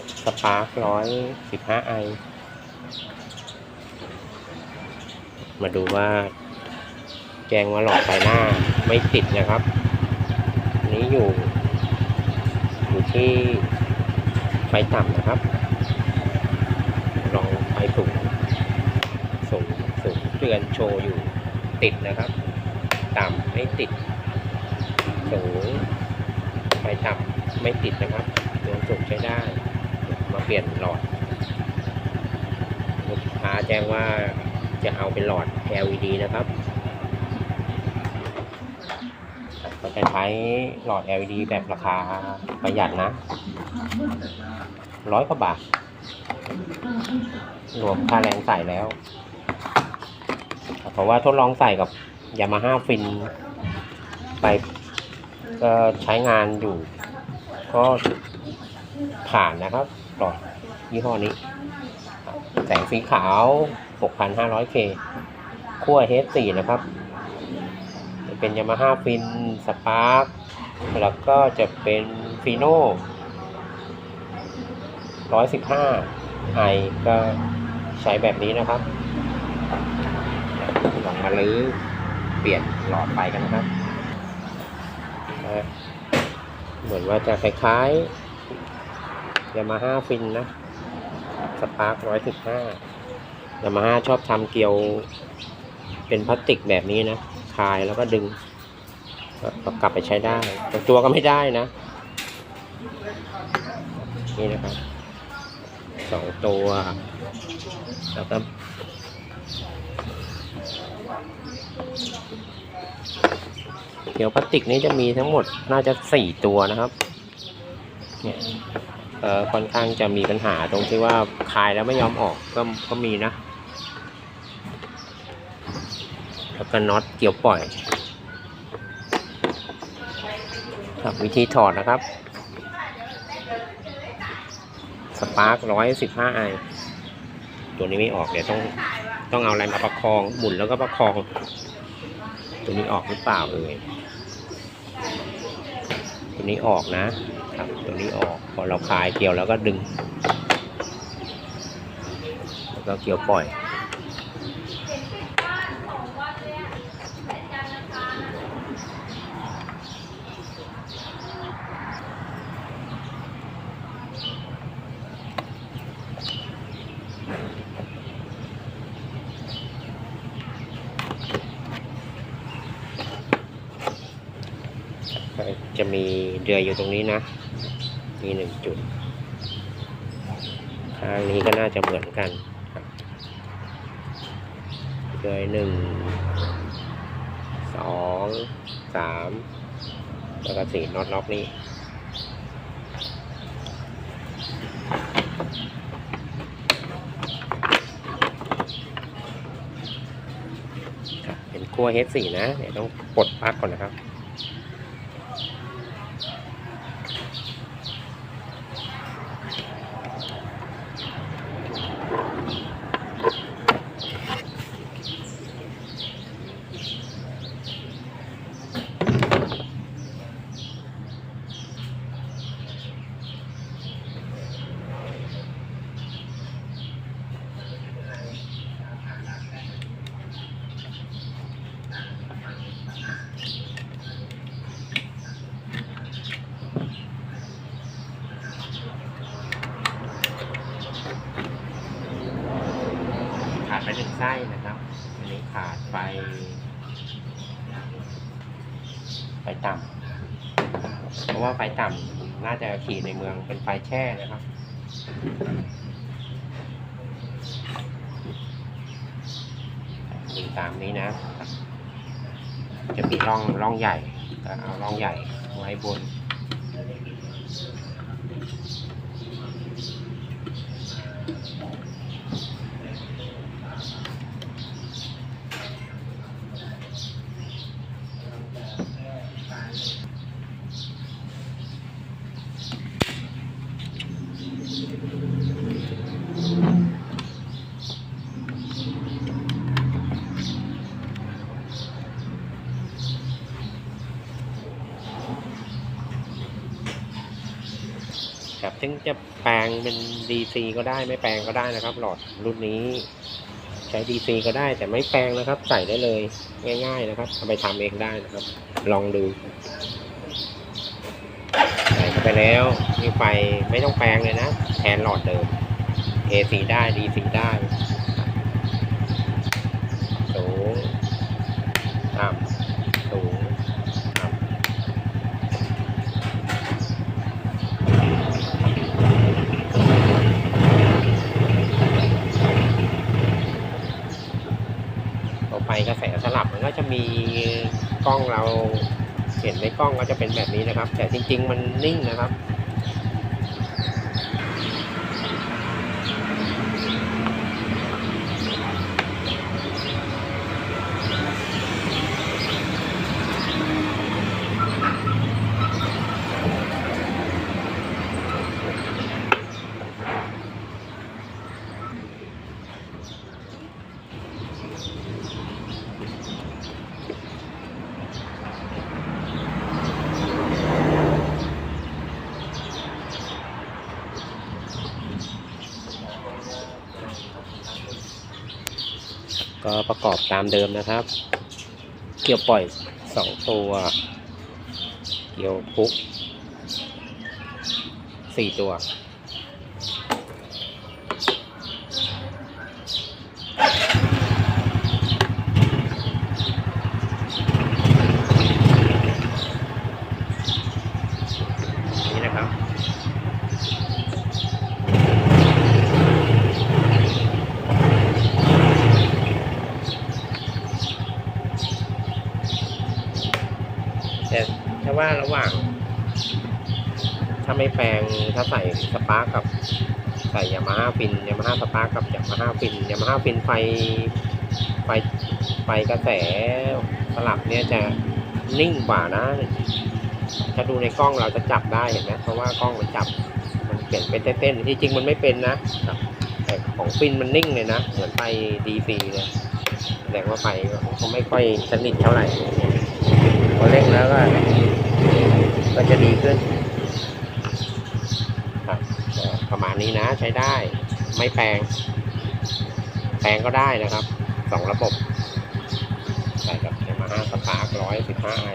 ครับสปาร์คร้อยสิบห้าไอมาดูว่า แจ้งว่าหลอดไฟหน้าไม่ติดนะครับ นี้อยู่ อยู่ที่ไฟต่ำนะครับ ลองไฟสูงสูงสูงเตือนโชว์อยู่ติดนะครับ ต่ำไม่ติด สูงไฟต่ำไม่ติดนะครับตัวสูงใช้ได้ ปลี่ยนหลอดลูกค้าแจ้งว่าจะเอาเป็นหลอด LED นะครับ ก็จะใช้หลอด LED แบบราคาประหยัดนะร้อยกว่าบาท รวมค่าแรงใส่แล้ว เพราะว่าทดลองใส่กับยามาฮ่าฟิน ไปก็ใช้งานอยู่ ก็ผ่านนะครับ ลอดยี่ห้อนี้ แสงสีขาว 6,500K ขั้ว H4 นะครับ เป็นยามาฮ่าฟินสปาร์คแล้วก็จะเป็นฟีโน่115ไอก็ใช้แบบนี้นะครับลองมาลื้อเปลี่ยนหลอดไฟกันนะครับ เหมือนว่าจะคล้ายๆ ยามาฮ่าฟินนะสปาร์คร้อยสิบห้ายามาฮ่าชอบทำเกลียว เป็นพลาสติกแบบนี้นะคลายแล้วก็ดึงก็กลับไปใช้ได้ แต่ตัวก็ไม่ได้นะ นี่นะครับสองตัวแล้วก็เขียวพลาสติกนี้จะมีทั้งหมดน่าจะสี่ตัวนะครับ เนี่ย เอ่อค่อนข้างจะมีปัญหาตรงที่ว่าคายแล้วไม่ยอมออกก็ก็มีนะ แล้วก็น็อตเกี่ยวปล่อยครับวิธีถอดนะครับสปาร์กร้อยสิบห้าไอตัวนี้ไม่ออกเดี๋ยวต้องต้องเอาอะไรมาประคองหมุนแล้วก็ประคอง ตัวนี้ออกหรือเปล่าเอ่ยตัวนี้ออกนะ ครับ ตัวนี้ออกพอเราคลายเกี่ยวแล้วก็ดึง แล้วก็เกี่ยวปล่อยจะมีเดือยอยู่ตรงนี้นะ มีหนึ่งจุดข้างนี้ก็น่าจะเหมือนกันครับเดือยหนึ่งสองสามแล้วก็สี่น็อตล็อกนี้เป็นขั้ว H4 นะเดี๋ยวต้องปลดปลั๊กก่อนนะครับ ขาดไปหนึ่งไส้นะครับ อันนี้ ขาดไฟ ไฟต่ำเพราะว่าไฟต่ำน่าจะขี่ในเมืองเป็นไฟแช่นะครับดูตามนี้นะ จะมีร่องร่องใหญ่เอาร่องใหญ่ไว้บน ถึงจะแปลงเป็น DC ก็ได้ไม่แปลงก็ได้นะครับ หลอดรุ่นนี้ใช้ DC ก็ได้แต่ไม่แปลงนะครับ ใส่ได้เลยง่าย ๆ นะครับเอาไปทำเองได้นะครับ ลองดูใส่ไปแล้วมีไฟไม่ต้องแปลงเลยนะ แทนหลอดเดิม AC ได้ DC ได้สูงต่ำสูงต่ำ ต่อไป กระแสสลับมันก็จะมีกล้องเราเห็นในกล้องก็จะเป็นแบบนี้นะครับ แต่จริง ๆ มันนิ่งนะครับ ก็ประกอบตามเดิมนะครับ เกี่ยวปล่อยสองตัว เกี่ยวพุกสี่ตัว นี่นะครับ แต่ถ้า ว่าระหว่าง ถ้าไม่แปลงถ้าใส่สปาร์กกับใส่ยามาฮ่าฟินยามาฮ่าสปาร์กกับยามาฮ่าฟินยามาฮ่าฟินไฟไฟไฟกระแสสลับเนี่ยจะนิ่งกว่านะถ้าดูในกล้องเราจะจับได้เห็นไหมเพราะว่ากล้องมันจับมันเปลี่ยนเป็นเต้นๆที่จริงมันไม่เป็นนะแต่ของฟินมันนิ่งเลยนะเหมือนไฟดีซีเลยแสดงว่าไฟเขาไม่ค่อยสนิทเท่าไหร่พอเร่งแล้วก็ ก็จะดีขึ้นครับประมาณนี้นะใช้ได้ไม่แปลง แปลงก็ได้นะครับสองระบบใส่กับยามาห้าสปาร์กร้อยสิบห้าไอ